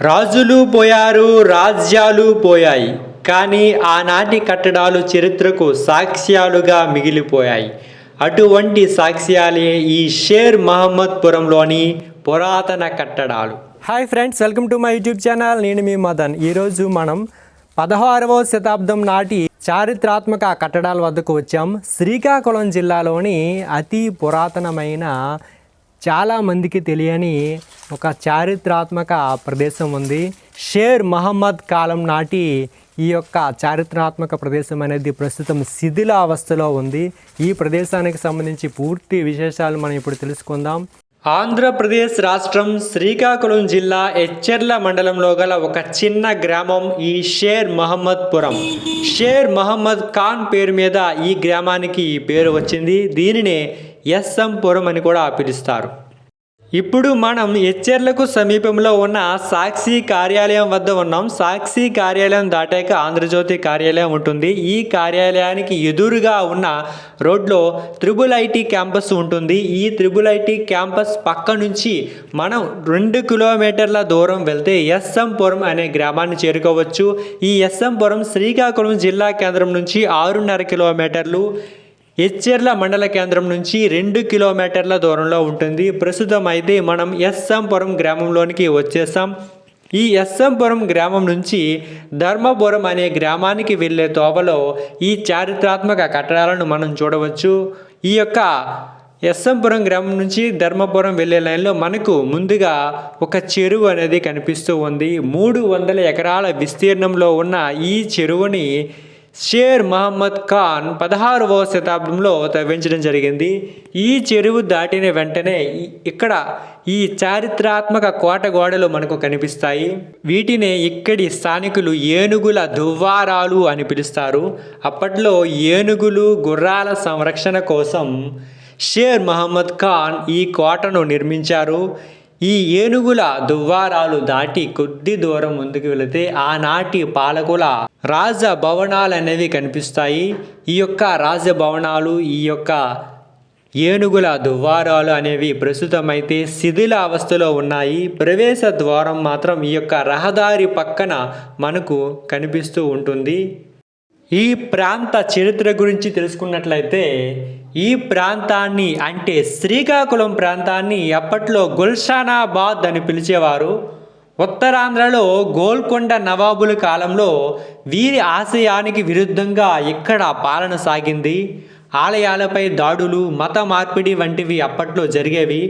రాజులు పోయారు రాజ్యాలు పోయాయి. కానీ ఆనాటి కట్టడాలు చరిత్రకు సాక్ష్యాలుగా మిగిలిపోయాయి. అటువంటి సాక్ష్యాలే ఈ షేర్ మహమ్మద్పురంలోని పురాతన కట్టడాలు. Hi friends welcome to my YouTube channel. నేను మీ మదన్. ఈరోజు మనం పదహారవ శతాబ్దం నాటి చారిత్రాత్మక కట్టడాల వద్దకు వచ్చాం. శ్రీకాకుళం జిల్లాలోని అతి పురాతనమైన చాలా మందికి తెలియని ఒక చారిత్రాత్మక ప్రదేశం ఉంది. షేర్ మహమ్మద్ కాలం నాటి ఈ యొక్క చారిత్రాత్మక ప్రదేశం అనేది ప్రస్తుతం శిథిల అవస్థలో ఉంది. ఈ ప్రదేశానికి సంబంధించి పూర్తి విశేషాలు మనం ఇప్పుడు తెలుసుకుందాం. ఆంధ్రప్రదేశ్ రాష్ట్రం శ్రీకాకుళం జిల్లా ఎచ్చెర్ల మండలంలో గల ఒక చిన్న గ్రామం ఈ షేర్ మహమ్మద్పురం. షేర్ మహమ్మద్ ఖాన్ పేరు మీద ఈ గ్రామానికి ఈ పేరు వచ్చింది. దీనినే ఎస్ఎం పురం అని కూడా పిలుస్తారు. ఇప్పుడు మనం ఎచ్చెర్లకు సమీపంలో ఉన్న సాక్షి కార్యాలయం వద్ద ఉన్నాం. సాక్షి కార్యాలయం దాటాక ఆంధ్రజ్యోతి కార్యాలయం ఉంటుంది. ఈ కార్యాలయానికి ఎదురుగా ఉన్న రోడ్లో త్రిబుల్ ఐటీ క్యాంపస్ ఉంటుంది. ఈ త్రిబుల్ ఐటీ క్యాంపస్ పక్క నుంచి మనం రెండు కిలోమీటర్ల దూరం వెళ్తే ఎస్ఎంపురం అనే గ్రామాన్ని చేరుకోవచ్చు. ఈ ఎస్ఎంపురం శ్రీకాకుళం జిల్లా కేంద్రం నుంచి ఆరున్నర కిలోమీటర్లు ఎచ్చెర్ల మండల కేంద్రం నుంచి రెండు కిలోమీటర్ల దూరంలో ఉంటుంది. ప్రస్తుతం అయితే మనం ఎస్ఎంపురం గ్రామంలోనికి వచ్చేసాం. ఈ ఎస్ఎంపురం గ్రామం నుంచి ధర్మపురం అనే గ్రామానికి వెళ్ళే తోవలో ఈ చారిత్రాత్మక కట్టడాలను మనం చూడవచ్చు. ఈ యొక్క ఎస్ఎంపురం గ్రామం నుంచి ధర్మపురం వెళ్ళే లైన్లో మనకు ముందుగా ఒక చెరువు అనేది కనిపిస్తూ ఉంది. మూడు వందల ఎకరాల విస్తీర్ణంలో ఉన్న ఈ చెరువుని షేర్ మహమ్మద్ ఖాన్ పదహారవ శతాబ్దంలో తవ్వించడం జరిగింది. ఈ చెరువు దాటిన వెంటనే ఇక్కడ ఈ చారిత్రాత్మక కోట గోడలు మనకు కనిపిస్తాయి. వీటిని ఇక్కడి స్థానికులు ఏనుగుల దువ్వారాలు అని పిలుస్తారు. అప్పట్లో ఏనుగులు గుర్రాల సంరక్షణ కోసం షేర్ మహమ్మద్ ఖాన్ ఈ కోటను నిర్మించారు. ఈ ఏనుగుల దువ్వారాలు దాటి కొద్ది దూరం ముందుకు వెళితే ఆనాటి పాలకుల రాజభవనాలు అనేవి కనిపిస్తాయి. ఈ యొక్క రాజభవనాలు ఈ యొక్క ఏనుగుల దువ్వారాలు అనేవి ప్రస్తుతం అయితే శిథిల అవస్థలో ఉన్నాయి. ప్రవేశ ద్వారం మాత్రం ఈ యొక్క రహదారి పక్కన మనకు కనిపిస్తూ ఉంటుంది. ఈ ప్రాంత చరిత్ర గురించి తెలుసుకున్నట్లయితే ఈ ప్రాంతాన్ని అంటే శ్రీకాకుళం ప్రాంతాన్ని అప్పట్లో గుల్షానాబాద్ అని పిలిచేవారు. ఉత్తరాంధ్రలో గోల్కొండ నవాబుల కాలంలో వీరి ఆశయానికి విరుద్ధంగా ఇక్కడ పాలన సాగింది? ఆలయాలపై దాడులు మత మార్పిడి వంటివి అప్పట్లో జరిగేవి.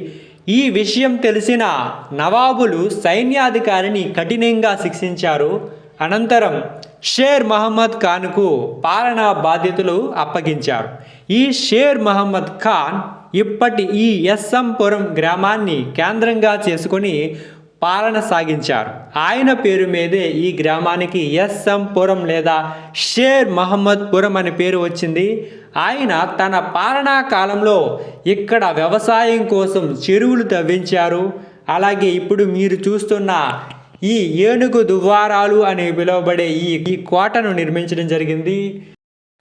ఈ విషయం తెలిసిన నవాబులు సైన్యాధికారిని కఠినంగా శిక్షించారు. అనంతరం షేర్ మహమ్మద్ ఖాన్కు పాలనా బాధ్యతలు అప్పగించారు. ఈ షేర్ మహమ్మద్ ఖాన్ ఇప్పటి ఈ ఎస్ఎంపురం గ్రామాన్ని కేంద్రంగా చేసుకొని పాలన సాగించారు. ఆయన పేరు మీదే ఈ గ్రామానికి ఎస్ఎంపురం లేదా షేర్ మహమ్మద్ పురం అనే పేరు వచ్చింది. ఆయన తన పాలనా కాలంలో ఇక్కడ వ్యవసాయం కోసం చెరువులు తవ్వించారు. అలాగే ఇప్పుడు మీరు చూస్తున్న ఈ ఏనుగు దువ్వారాలు అని పిలువబడే ఈ ఈ కోటను నిర్మించడం జరిగింది.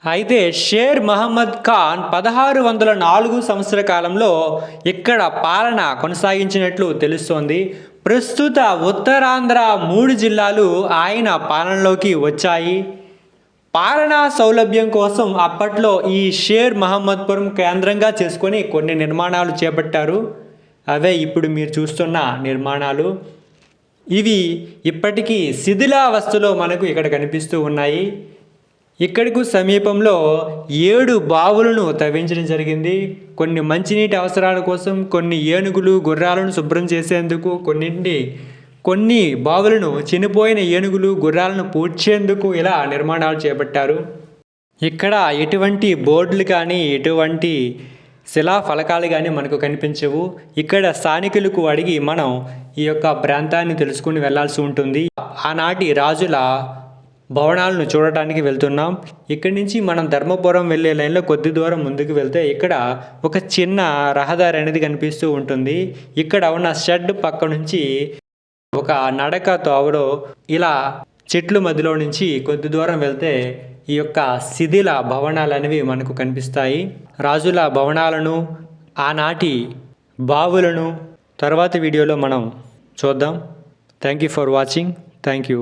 అయితే షేర్ మహమ్మద్ ఖాన్ పదహారు వందల నాలుగు సంవత్సర కాలంలో ఇక్కడ పాలన కొనసాగించినట్లు తెలుస్తోంది. ప్రస్తుత ఉత్తరాంధ్ర మూడు జిల్లాలు ఆయన పాలనలోకి వచ్చాయి. పాలనా సౌలభ్యం కోసం అప్పట్లో ఈ షేర్ మహమ్మద్పురం కేంద్రంగా చేసుకొని కొన్ని నిర్మాణాలు చేపట్టారు. అవే ఇప్పుడు మీరు చూస్తున్న నిర్మాణాలు. ఇవి ఇప్పటికీ శిథిలావస్థలో మనకు ఇక్కడ కనిపిస్తూ ఉన్నాయి. ఇక్కడికి సమీపంలో ఏడు బావులను తవ్వించడం జరిగింది. కొన్ని మంచినీటి అవసరాల కోసం కొన్ని ఏనుగులు గుర్రాలను శుభ్రం చేసేందుకు కొన్నింటి కొన్ని బావులను చనిపోయిన ఏనుగులు గుర్రాలను పూడ్చేందుకు ఇలా నిర్మాణాలు చేపట్టారు. ఇక్కడ ఎటువంటి బోర్డులు కానీ ఎటువంటి శిలా ఫలకాలు కానీ మనకు కనిపించవు. ఇక్కడ స్థానికులకు అడిగి మనం ఈ యొక్క ప్రాంతాన్ని తెలుసుకుని వెళ్ళాల్సి ఉంటుంది. ఆనాటి రాజుల భవనాలను చూడటానికి వెళ్తున్నాం. ఇక్కడి నుంచి మనం ధర్మపురం వెళ్ళే లైన్లో కొద్ది దూరం ముందుకు వెళ్తే ఇక్కడ ఒక చిన్న రహదారి అనేది కనిపిస్తూ ఉంటుంది. ఇక్కడ ఉన్న షెడ్ పక్క నుంచి ఒక నడక తోవలో ఇలా చెట్లు మధ్యలో నుంచి కొద్ది దూరం వెళ్తే ఈ యొక్క శిథిల భవనాలు అనేవి మనకు కనిపిస్తాయి. రాజుల భవనాలను ఆనాటి బావులను తర్వాత వీడియోలో మనం చూద్దాం. Thank you for watching thank you